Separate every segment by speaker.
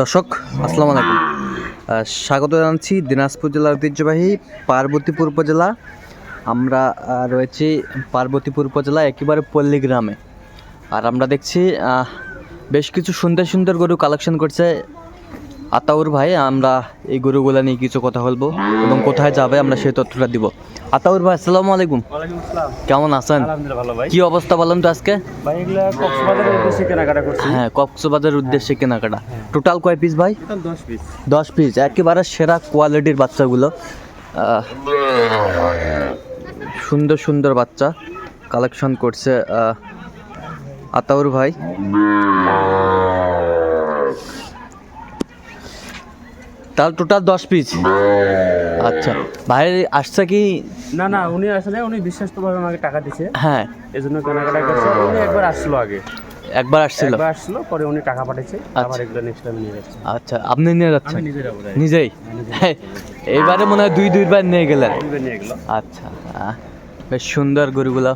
Speaker 1: দর্শক, আসসালামু আলাইকুম। স্বাগত জানাচ্ছি দিনাজপুর জেলার ঐতিহ্যবাহী পার্বতীপুর উপজেলা। আমরা রয়েছি পার্বতীপুর উপজেলা, একেবারে পল্লী গ্রামে। আর আমরা দেখছি বেশ কিছু সুন্দর সুন্দর গরু কালেকশন করছে আতাউর ভাই আমরা এই গরুগুলা নিয়ে কিছু কথা বলব এবং কোথায় যাবে আমরা সেই তথ্যটা দিব। আতাউর ভাই আসসালামু আলাইকুম। কেমন আছেন? কি অবস্থা বলেন তো আজকে?
Speaker 2: এগুলা কক্সবাজারের উদ্দেশ্যে কেনাকাটা
Speaker 1: হ্যাঁ কেনাকাটা। টোটাল কয় পিস ভাই?
Speaker 2: দশ পিস
Speaker 1: একেবারে সেরা কোয়ালিটির বাচ্চাগুলো। সুন্দর সুন্দর বাচ্চা কালেকশন করছে আতাউর ভাই। তার টোটাল দশ পিস আচ্ছা ভাই আসছে কি?
Speaker 2: না না উনি আসলে উনি বিশ্বাস বিশ্বাস্তভাবে আমাকে টাকা দিছে
Speaker 1: হ্যাঁ।
Speaker 2: এই জন্য কেনাকাটা করছে। উনি একবার আসলো আগে।
Speaker 1: একবার আসছিল?
Speaker 2: একবার আসলো পরে উনি টাকা পাঠিয়েছে
Speaker 1: আচ্ছা।
Speaker 2: আবার এগুলো নেক্সট টাইম নিয়ে যাচ্ছে।
Speaker 1: আচ্ছা আপনি নিয়ে যাচ্ছেন? নিজেই? এইবারে মনে হয় দুই দুইবার নিয়ে গেলেন। আচ্ছা বেশ সুন্দর গরুগুলো।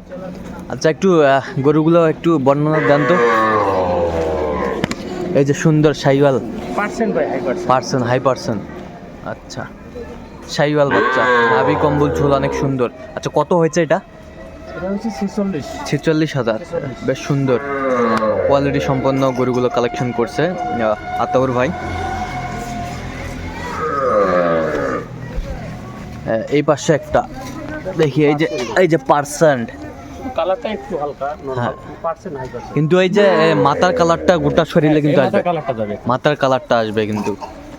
Speaker 1: আচ্ছা একটু গরুগুলো একটু বর্ণনা দেন তো। এই যে সুন্দর সাইওয়াল।
Speaker 2: পার্সেন্ট ভাই high percent
Speaker 1: person high person আচ্ছা সাইওয়াল বাচ্চা নাভি কম্বল ঝোল অনেক সুন্দর। আচ্ছা কত হয়েছে এটা?
Speaker 2: ছেচল্লিশ।
Speaker 1: হাজার বেশ সুন্দর। কোয়ালিটি সম্পন্ন গরুগুলো কালেকশন করছে আতাউর ভাই। এই পাশে একটা। দেখি এই যে এই যে পার্সেন্ট।
Speaker 2: কালারটা একটু হালকা
Speaker 1: হ্যাঁ।
Speaker 2: পার্সেন্ট হাই
Speaker 1: কিন্তু এই যে মাথার কালারটা গোটা শরীরে কিন্তু আসবে।
Speaker 2: কালারটা যাবে।
Speaker 1: মাথার কালারটা আসবে কিন্তু।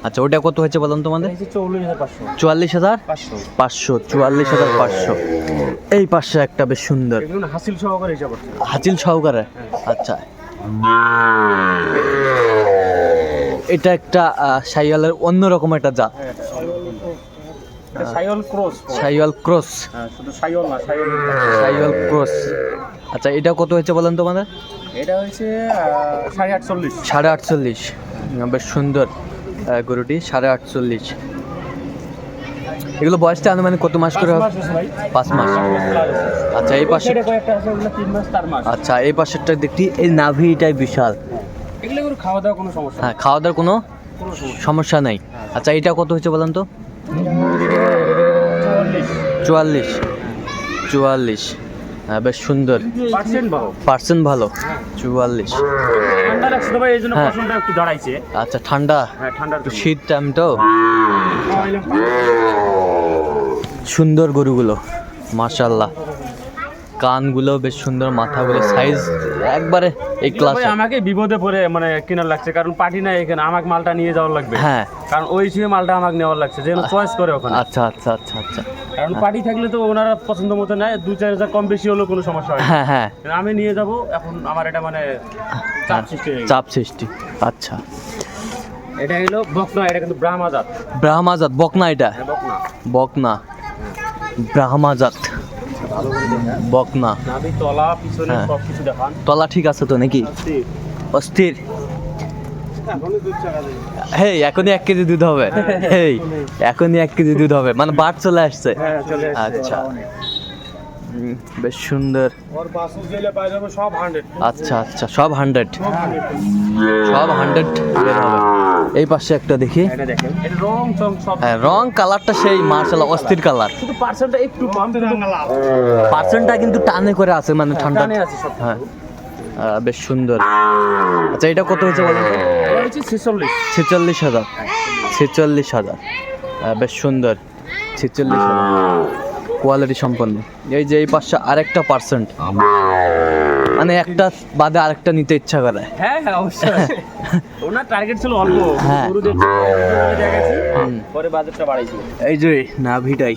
Speaker 1: আচ্ছা ওটা কত হয়েছে বলুন তোমাদের
Speaker 2: পাঁচশো।
Speaker 1: চুয়াল্লিশ হাজার?
Speaker 2: পাঁচশো।
Speaker 1: পাঁচশো চুয়াল্লিশ হাজার পাঁচশো। এই পাশে একটা বেশ সুন্দর।
Speaker 2: হাসিল সহকারে
Speaker 1: হাজিল সহকারে? আচ্ছা। এটা একটা সাইওয়ালের অন্যরকম একটা জাত।
Speaker 2: Sahiwal cross
Speaker 1: Sahiwal cross.
Speaker 2: হ্যাঁ শুধু সাইওয়াল না সাইওয়াল
Speaker 1: সাইওয়াল ক্রস। আচ্ছা এটা কত হয়েছে বলেন তোমাদের
Speaker 2: এটা আহ, সাড়ে আটচল্লিশ।
Speaker 1: সাড়ে আটচল্লিশ। বেশ সুন্দর গরুটি সাড়ে আটচল্লিশ। এগুলো বয়সটা আনুমানিক কত মাস করে হবে? পাঁচ মাস। আচ্ছা এই পাশে আচ্ছা এই পাশেরটা দেখি এই নাভিটাই বিশাল।
Speaker 2: খাওয়া দাওয়া কোনো সমস্যা
Speaker 1: হ্যাঁ খাওয়া দাওয়ার কোনো
Speaker 2: সমস্যা
Speaker 1: নাই। আচ্ছা এটা কত হয়েছে বলেন তো?
Speaker 2: চুয়াল্লিশ।
Speaker 1: চুয়াল্লিশ। হ্যাঁ বেশ সুন্দর।
Speaker 2: পার্সেন্ট
Speaker 1: ভালো। চুয়াল্লিশ। হ্যাঁ। আচ্ছা ঠান্ডা?
Speaker 2: হ্যাঁ
Speaker 1: শীত টাইম তো? সুন্দর গরুগুলো মাশাল্লাহ কানগুলো বেশ সুন্দর মাথাগুলো সাইজ একবারে এই ক্লাস
Speaker 2: আমাকে বিপদে পড়ে মানে কেনার লাগছে কারণ পার্টি নাই এখানে আমাকে মালটা নিয়ে যাওয়ার লাগবে।
Speaker 1: হ্যাঁ।
Speaker 2: কারণ ওই হিসেবে মালটা আমাকে নেওয়ার লাগছে যেন চয়েস করে ওখানে।
Speaker 1: আচ্ছা আচ্ছা আচ্ছা আচ্ছা।
Speaker 2: কারণ পার্টি থাকলে তো ওনারা পছন্দ মতো নেয় দু চার হাজার কম বেশি হলেও কোনো সমস্যা হয়
Speaker 1: হ্যাঁ হ্যাঁ।
Speaker 2: আমি নিয়ে যাব এখন আমার এটা মানে চাপ সৃষ্টি
Speaker 1: চাপ সৃষ্টি আচ্ছা।
Speaker 2: এটা হলো বকনা এটা কিন্তু ব্রাহ্মাজাত
Speaker 1: ব্রাহ্মাজাত বকনা এটা?
Speaker 2: হ্যাঁ বকনা।
Speaker 1: বকনা। ব্রাহ্মাজাত বকনা।
Speaker 2: তলা পিছনে
Speaker 1: হ্যাঁ।
Speaker 2: সব কিছু দেখান।
Speaker 1: তলা ঠিক আছে তো নাকি? অস্থির। হেই এখনই এক কেজি দুধ হবে। হেই এখনই। এক কেজি দুধ হবে। মানে বাট চলে আসছে।
Speaker 2: হ্যাঁ চলে আসছে।
Speaker 1: আচ্ছা। বেশ সুন্দর। আচ্ছা আচ্ছা সব হান্ড্রেড সব হান্ড্রেড হবে। এই পাশে একটা দেখি।
Speaker 2: এটা দেখেন। এটা রং
Speaker 1: হ্যাঁ কালারটা সেই মার্শাল অস্থির কালার।
Speaker 2: শুধু পার্সেন্টটা একটু কিন্তু
Speaker 1: পার্সেন্টটা কিন্তু টানে করে আছে মানে ঠান্ডা।
Speaker 2: টানে আছে সব
Speaker 1: হ্যাঁ। বেশ সুন্দর। আচ্ছা এটা কত হয়েছে বলেন? তো?
Speaker 2: ছেচল্লিশ।
Speaker 1: ছেচল্লিশ হাজার। ছেচল্লিশ হাজার। বেশ সুন্দর। ছেচল্লিশ হাজার। কোয়ালিটি সম্পন্ন। এই যে এই পাশে আরেকটা পার্সেন্ট মানে একটা বাদে আরেকটা নিতে ইচ্ছা করে।
Speaker 2: হ্যাঁ হ্যাঁ অবশ্যই। ওনার টার্গেট ছিল অল্প।
Speaker 1: হ্যাঁ।
Speaker 2: পরে বাজেটটা বাড়াইছিল
Speaker 1: এই যে নাভিটাই।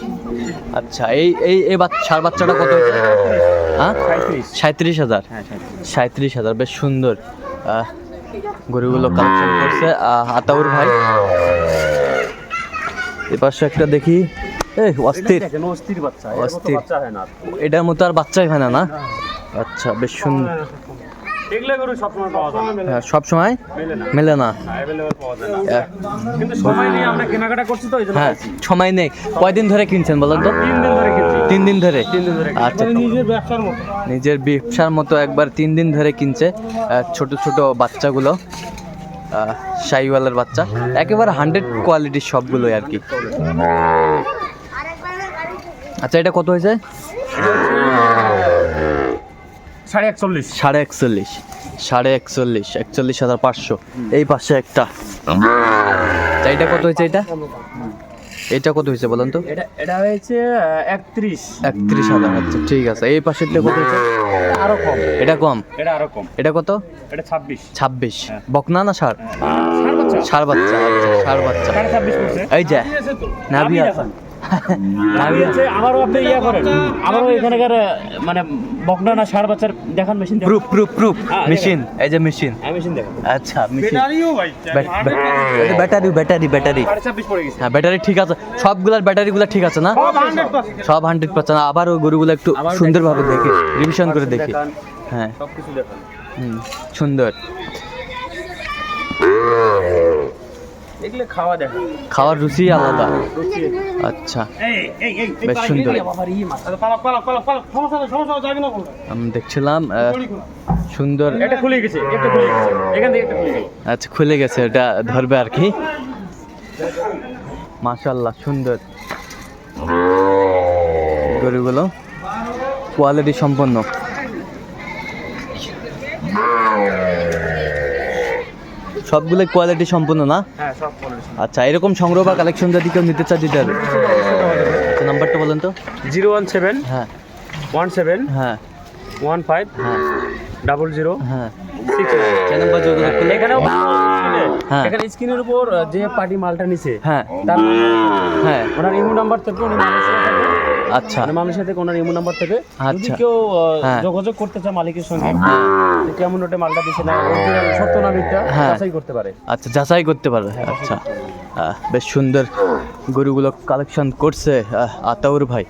Speaker 1: আচ্ছা এই এই এই বাচ্চার বাচ্চাটা কত হ্যাঁ?
Speaker 2: সাঁত্রিশ
Speaker 1: হাজার?
Speaker 2: হ্যাঁ সাঁত্রিশ
Speaker 1: হাজার বেশ সুন্দর। গরুগুলো কালেকশন করছে। আতাউর ভাই। এ পাশে একটা দেখি। এই অস্থির।
Speaker 2: অস্থির বাচ্চা।
Speaker 1: অস্থির। এটার মতো আর বাচ্চাই হয় না? না। আচ্ছা বেশ সুন্দর
Speaker 2: এগুলো গরু সবসময় পাওয়া যায়। না।
Speaker 1: হ্যাঁ, সব সময়
Speaker 2: মেলে না। কিন্তু সময় আমরা কেনাকাটা করছি তো
Speaker 1: হ্যাঁ সময় নেই। কয়দিন ধরে কিনছেন বলেন তো?
Speaker 2: তিন দিন ধরে কিনছি।
Speaker 1: তিন দিন ধরে?
Speaker 2: তিন দিন ধরে
Speaker 1: আচ্ছা
Speaker 2: মানে নিজের ব্যবসার মতো।
Speaker 1: নিজের ব্যবসার মতো একবার তিন দিন ধরে কিনছে ছোট ছোট বাচ্চাগুলো শাহিওয়ালের বাচ্চা। একেবারে হান্ড্রেড কোয়ালিটির সবগুলোই আর কি। আচ্ছা এটা কত হয়েছে?
Speaker 2: সাড়ে একচল্লিশ।
Speaker 1: সাড়ে একচল্লিশ সাড়ে একচল্লিশ একচল্লিশ হাজার পাঁচশো। এই পাশে একটা। এটা কত হয়েছে এটা? এটা কত হয়েছে বলেন তো?
Speaker 2: এটা হয়েছে একত্রিশ।
Speaker 1: একত্রিশ হাজার আচ্ছা ঠিক আছে। এই পাশেরটা কত হয়েছে?
Speaker 2: আরও কম।
Speaker 1: এটা কম?
Speaker 2: এটা আরও কম।
Speaker 1: এটা কত?
Speaker 2: এটা ছাব্বিশ।
Speaker 1: ছাব্বিশ।
Speaker 2: হ্যাঁ।
Speaker 1: বকনা না সার?
Speaker 2: বাচ্চা।
Speaker 1: সার বাচ্চা আচ্ছা সার বাচ্চা।
Speaker 2: পড়ছে।
Speaker 1: এই যে নাভি
Speaker 2: নাভি
Speaker 1: আছে
Speaker 2: দেখান। আমারও আপনি ইয়া করেন। আমারও এখানকার মানে বকনা না ষাট বাচ্চার দেখান machine
Speaker 1: proof proof proof machine এই যে মেশিন
Speaker 2: মেশিন
Speaker 1: আচ্ছা মেশিন ব্যাটারি ব্যাটারি ব্যাটারি হ্যাঁ ব্যাটারি ঠিক আছে। সবগুলার ব্যাটারিগুলো ঠিক আছে না? সব হান্ড্রেড পার্সেন্ট আবার ওই গরুগুলো একটু সুন্দরভাবে দেখি রিভিশন করে দেখি। হ্যাঁ। হুম, সুন্দর।
Speaker 2: এগুলো খাওয়া দেখেন
Speaker 1: খাওয়ার রুচি আলাদা। আচ্ছা।
Speaker 2: এই এই এই
Speaker 1: বেশ সুন্দর। আমি দেখছিলাম সুন্দর
Speaker 2: এটা খুলে গেছে একটা খুলে গেছে। এখান থেকে একটা খুলে গেল
Speaker 1: আচ্ছা খুলে গেছে এটা ধরবে আর কি। মাশাল্লাহ সুন্দর। গরুগুলো কোয়ালিটি সম্পন্ন। সবগুলো কোয়ালিটি সম্পূর্ণ না?
Speaker 2: হ্যাঁ সব কোয়ালিটি
Speaker 1: আচ্ছা এরকম সংগ্রহ বা কালেকশন যদি কেউ নিতে চায় দিতে হবে। আচ্ছা নাম্বারটা বলেন তো।
Speaker 2: জিরো ওয়ান সেভেন
Speaker 1: হ্যাঁ।
Speaker 2: ওয়ান সেভেন
Speaker 1: হ্যাঁ।
Speaker 2: ওয়ান ফাইভ
Speaker 1: হ্যাঁ।
Speaker 2: ডাবল জিরো
Speaker 1: হ্যাঁ।
Speaker 2: সিক্স। এখানেও
Speaker 1: হ্যাঁ।
Speaker 2: এখানে স্ক্রিনের উপর যে পার্টি মালটা নিছে
Speaker 1: হ্যাঁ।
Speaker 2: তার
Speaker 1: হ্যাঁ।
Speaker 2: ওনার ইমো নাম্বার থেকে উনি
Speaker 1: আচ্ছা।
Speaker 2: মানে মালয়েশিয়া থেকে ওনার ইমো নাম্বার থেকে। যদি
Speaker 1: আচ্ছা।
Speaker 2: কেউ
Speaker 1: হ্যাঁ।
Speaker 2: যোগাযোগ করতে চায় মালিকের সঙ্গে কেমন ওটা মালটা দিছে না সত্য না মিথ্যা
Speaker 1: হ্যাঁ।
Speaker 2: যাচাই করতে পারে।
Speaker 1: আচ্ছা যাচাই করতে পারবে আচ্ছা। আহ, বেশ সুন্দর গরুগুলো কালেকশন করছে আহ, আতাউর ভাই।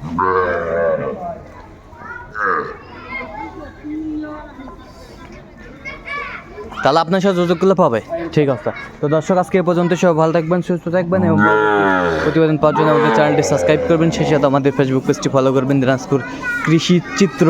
Speaker 1: তাহলে আপনার সাথে যোগাযোগ করলে পাবে? ঠিক আছে। তো দর্শক, আজকে পর্যন্ত সব ভালো থাকবেন, সুস্থ থাকবেন এবং প্রতিবেদন পাওয়ার জন্য আমাদের চ্যানেলটি সাবস্ক্রাইব করবেন। সেই সাথে আমাদের ফেসবুক পেজটি ফলো করবেন, দিনাজপুর কৃষি চিত্র।